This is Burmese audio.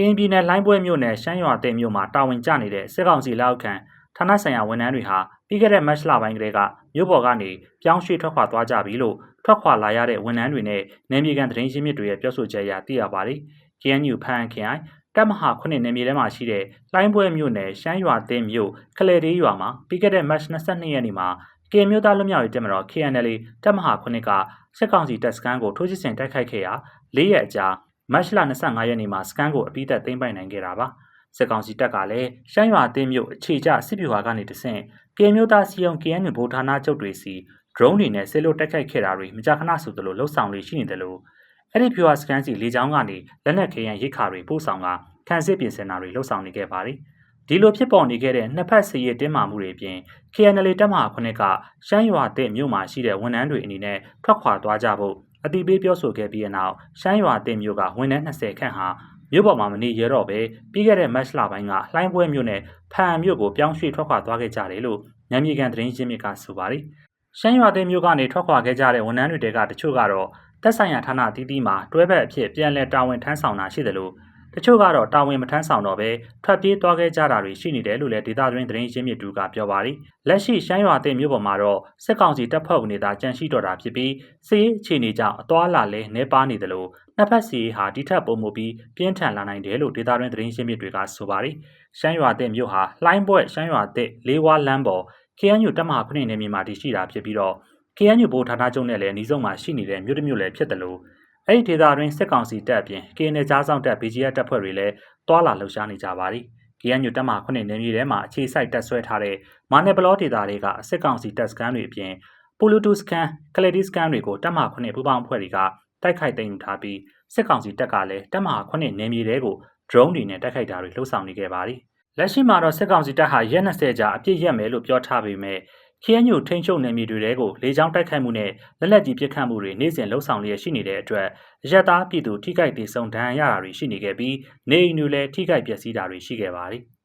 ကရင်ပြည်နယ်လိုင်းပွဲမြို့နယ်ရှမ်းရွာတဲ့မြို့မှာတာဝန်ကျနေတဲ့စစ်ကောင်စီလက်အောက်ခံဌာနဆိုင်ရာဝန်ထမ်းတွေဟာပြီးခဲ့တဲ့မတ်လပိုင်းကတည်းကမြို့ပေါ်ကနေပြောင်းရွှေ့ထွက်ခွာသွားကြပြီလို့ထွက်ခွာလာရတဲ့ဝန်ထမ်းတွေနဲ့နယ်မြေခံသတင်းရင်းမြစ်တွေရဲ့ပြောဆိုချက်အရသိရပါတယ်။ KNU ဖန်ခရိုင်တပ်မဟာခုနှစ်နယ်မြေထဲမှာရှိတဲ့လိုင်းပွဲမြို့နယ်ရှမ်းရွာတဲ့မြို့ခလေတေးရွာမှာပြီးခဲ့တဲ့မတ်22ရက်နေ့မှာကရင်မျိုးသားလွတ်မြောက်ရေးတပ်မတော် KNL တပ်မဟာခုနှစ်ကစစ်ကောင်စီတပ်စခန်းကိုထိုးစစ်ဆင်တိုက်ခိုက်ခဲ့ရာ၄ရက်အကြာ မတ်လ25ရက်နေ့မှာစကန်ကိုအပိသက်သိမ်းပိုက်နိုင်ခဲ့တာပါစစ်ကောင်စီတပ်ကလည်းရှမ်းရွာအသင်းမြို့အခြေကျစစ်ဗျူဟာကနေတဆင့်ကရင်မျိုးသားစီယုံ KNU ဗိုလ်ဌာနချုပ်တွေစီ drone တွေနဲ့ဆေးလို့တိုက်ခိုက်ခဲ့တာတွေမကြာခဏဆိုသလိုလှုပ်ဆောင်နေရှိနေတယ်လို့အဲ့ဒီဗျူဟာစကန်စီလေကြောင်းကနေလက်နက်ခဲယံရိတ်ခါတွေပို့ဆောင်ကခန်းစစ်ပြင်ဆင်တာတွေလှုပ်ဆောင်နေခဲ့ပါတယ် ဒီလိုဖြစ်ပေါ်နေခဲ့တဲ့နှစ်ဖက်စစ်ရေးတင်းမာမှုတွေအပြင် KNL တပ်မဟာခုနှစ်ကရှမ်းရွာတဲ့မြို့မှာရှိတဲ့ဝန်ထမ်းတွေအနေနဲ့ထွက်ခွာသွားကြဖို့အတိပေးပြောဆိုခဲ့ပြီးတဲ့နောက်ရှမ်းရွာတဲ့မြို့ကဝန်ထမ်း20ခန့်ဟာမြို့ပေါ်မှာမနေရတော့ပဲပြီးခဲ့တဲ့မတ်လပိုင်းကလှိုင်းပွဲမြို့နယ်ဖန်မြို့ကိုပြောင်းရွှေ့ထွက်ခွာသွားခဲ့ကြတယ်လို့ညမြေကန်သတင်းရင်းမြစ်ကဆိုပါတယ်ရှမ်းရွာတဲ့မြို့ကနေထွက်ခွာခဲ့ကြတဲ့ဝန်ထမ်းတွေကတချို့ကတော့သက်ဆိုင်ရာဌာနအသီးသီးမှာတွဲဘက်အဖြစ်ပြန်လည်တာဝန်ထမ်းဆောင်တာရှိတယ်လို့ တချို့ကတော့တာဝန်မထမ်းဆောင်တော့ဘဲထွက်ပြေးသွားခဲ့ကြတာတွေရှိနေတယ်လို့လည်းဒေသတွင်းသတင်းရင်းမြစ်တူကပြောပါတယ်။လက်ရှိရှမ်းရွာတဲ့မြို့ပေါ်မှာတော့စစ်ကောင်စီတပ်ဖွဲ့ဝင်တွေသာကြန့်ရှိတော်တာဖြစ်ပြီးစစ်ရေးအခြေအနေကြောင့်အသွာလာလဲနှဲပါနေတယ်လို့နှစ်ဖက်စီဟာတိထက်ပုံမူပြီးပြင်းထန်လာနိုင်တယ်လို့ဒေသတွင်းသတင်းရင်းမြစ်တွေကဆိုပါတယ်။ရှမ်းရွာတဲ့မြို့ဟာလှိုင်းဘွဲ့ရှမ်းရွာတဲ့လေးဝါလမ်းပေါ် KNU တပ်မဟာခုနှစ်နေမြေမှာတည်ရှိတာဖြစ်ပြီးတော့ KNU ဗိုလ်ဌာနချုပ်နဲ့လည်းအနီးဆုံးမှာရှိနေတဲ့မြို့တစ်မြို့လည်းဖြစ်တယ်လို့ အဲ့ဒီဒေသတွင်းစစ်ကောင်စီတပ်အပြင် KNL ကြားဆောင်တပ် BGF တပ်ဖွဲ့တွေလည်းတွာလာလှုပ်ရှားနေကြပါသည်။ KNU တပ်မခုနှစ်နယ်မြေထဲမှာအခြေစိုက်တပ်ဆွဲထားတဲ့မာနယ်ဘလောဒေသတွေကစစ်ကောင်စီတပ်စခန်းတွေအပြင်ပိုလူတူစကန်ကလဒီစကန်တွေကိုတပ်မခုနှစ်ပူးပေါင်းအဖွဲ့တွေကတိုက်ခိုက်သိမ်းယူထားပြီးစစ်ကောင်စီတပ်ကလည်းတပ်မခုနှစ်နယ်မြေတွေကို drone တွေနဲ့တိုက်ခိုက်တာတွေလှုပ်ဆောင်နေခဲ့ပါသည်။လက်ရှိမှာတော့စစ်ကောင်စီတပ်ဟာရက်20ကြာအပြစ်ရက်မယ်လို့ပြောထားပေမဲ့ KNU ထိန်းချုပ်နယ်မြေတွေကိုလေကြောင်းတိုက်ခိုက်မှုနဲ့လက်လက်ကြီးပစ်ခတ်မှုတွေနေ့စဉ်လှုပ်ဆောင်လျက်ရှိနေတဲ့အတွက်ရက်သားပြည်သူထိခိုက်ဒေဆုံးဒဏ်ရာရတာတွေရှိနေခဲ့ပြီးနေအိမ်တွေလည်းထိခိုက်ပျက်စီးတာတွေရှိခဲ့ပါသည်။